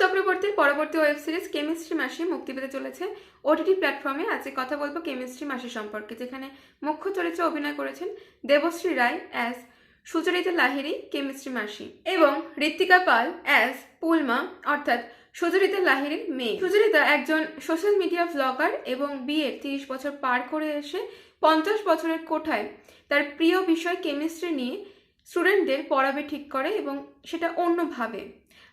চক্রবর্তীর পরবর্তী web series chemistry মাসে মুক্তি পেতে চলেছে। ওটিটি প্ল্যাটফর্মে আজকে কথা বলব কেমিস্ট্রি মাসি সম্পর্কে, যেখানে মুখ্য চরিত্রে অভিনয় করেছেন দেবশ্রী রায় অ্যাজ সুচরিতা লাহিড়ী কেমিস্ট্রি মাসি এবং ঋত্বিকা পাল অ্যাজ পুলমা, অর্থাৎ সুচরিতা লাহিড়ীর মেয়ে। সুচরিতা একজন সোশ্যাল মিডিয়া ব্লগার এবং বিয়ের তিরিশ বছর পার করে এসে পঞ্চাশ বছরের কোঠায় তার প্রিয় বিষয় কেমিস্ট্রি নিয়ে স্টুডেন্টদের পড়াবে ঠিক করে এবং সেটা অন্যভাবে।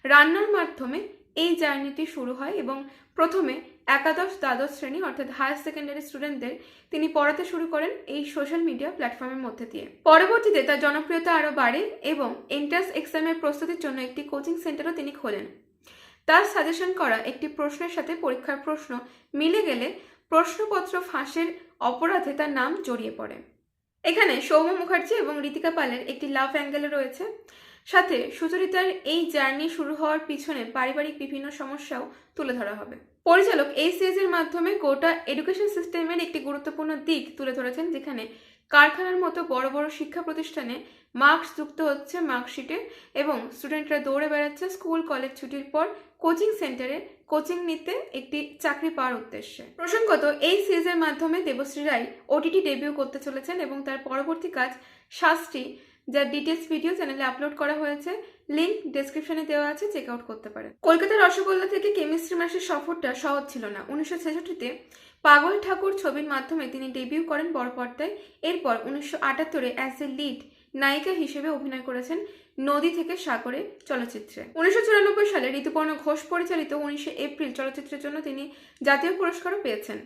রান্নার মাধ্যমে এই জার্নিটি শুরু হয় এবং প্রথমে একাদশ, দ্বাদশ শ্রেণি অর্থাৎ হায়ার সেকেন্ডারি স্টুডেন্টদের তিনি পড়াতে শুরু করেন এই সোশ্যাল মিডিয়া প্ল্যাটফর্মের মধ্যে দিয়ে। পরবর্তীতে তার জনপ্রিয়তা আরও বাড়ে এবং এন্ট্রান্স এক্সামের প্রস্তুতির জন্য একটি কোচিং সেন্টারও তিনি খোলেন। তার সাজেশন করা একটি প্রশ্নের সাথে পরীক্ষার প্রশ্ন মিলে গেলে প্রশ্নপত্র ফাঁসের অপরাধে তার নাম জড়িয়ে পড়ে। এখানে সৌম্য মুখার্জি এবং ঋতিকা পালের একটি লাভ অ্যাঙ্গেলে রয়েছে। সাথে সুচরিতার এই জার্নি শুরু হওয়ার পিছনে পারিবারিক বিভিন্ন সমস্যাও তুলে ধরা হবে। পরিচালক এই সিরিজের মাধ্যমে গোটা এডুকেশন সিস্টেমের একটি গুরুত্বপূর্ণ দিক তুলে ধরেছেন, যেখানে কারখানার মতো বড় বড় শিক্ষা প্রতিষ্ঠানে মার্কস যুক্ত হচ্ছে মার্কশিটে এবং স্টুডেন্টরা দৌড়ে বেড়াচ্ছে স্কুল কলেজ ছুটির পর কোচিং সেন্টারে কোচিং নিতে একটি চাকরি পাওয়ার উদ্দেশ্যে। প্রসঙ্গত, এই সিরিজের মাধ্যমে দেবশ্রী রায় ওটিটি ডেবিউ করতে চলেছেন এবং তার পরবর্তী কাজ শাস্ত্রী যার ডিটেলস ভিডিও চ্যানেলে আপলোড করা হয়েছে লিংক ডেসক্রিপশনে দেওয়া আছে চেক আউট করতে পারেন। কলকাতার রসগোল্লা থেকে কেমিস্ট্রি মাসের সফরটা সহজ ছিল না। উনিশশো ছেষট্টিতে পাগল ঠাকুর ছবির মাধ্যমে তিনি ডেবিউ করেন বড় পর্দায় এরপর উনিশশো আটাত্তরে অ্যাজ এ লিড নায়িকা হিসেবে অভিনয় করেছেন নদী থেকে সাগরে চলচ্চিত্রে। উনিশশো চুরানব্বই সালে ঋতুপর্ণ ঘোষ পরিচালিত উনিশে এপ্রিল চলচ্চিত্রের জন্য তিনি জাতীয় পুরস্কারও পেয়েছেন।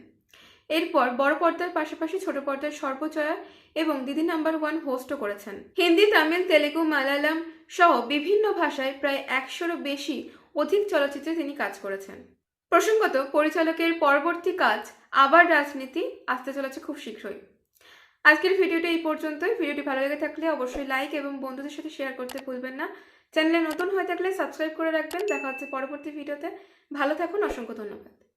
এরপর বড় পর্দার পাশাপাশি ছোট পর্দার সর্বজয়া এবং দিদি নাম্বার ওয়ান হোস্টও করেছেন। হিন্দি, তামিল, তেলেগু, মালায়ালাম সহ বিভিন্ন ভাষায় প্রায় একশোরও বেশি অধিক চলচ্চিত্রে তিনি কাজ করেছেন। প্রসঙ্গত, পরিচালকের পরবর্তী কাজ আবার রাজনীতি, আসতে চলেছে খুব শীঘ্রই। আজকের ভিডিওটা এই পর্যন্তই। ভিডিওটি ভালো লেগে থাকলে অবশ্যই লাইক এবং বন্ধুদের সাথে শেয়ার করতে ভুলবেন না। চ্যানেলে নতুন হয়ে থাকলে সাবস্ক্রাইব করে রাখবেন। দেখা হচ্ছে পরবর্তী ভিডিওতে। ভালো থাকুন, অসংখ্য ধন্যবাদ।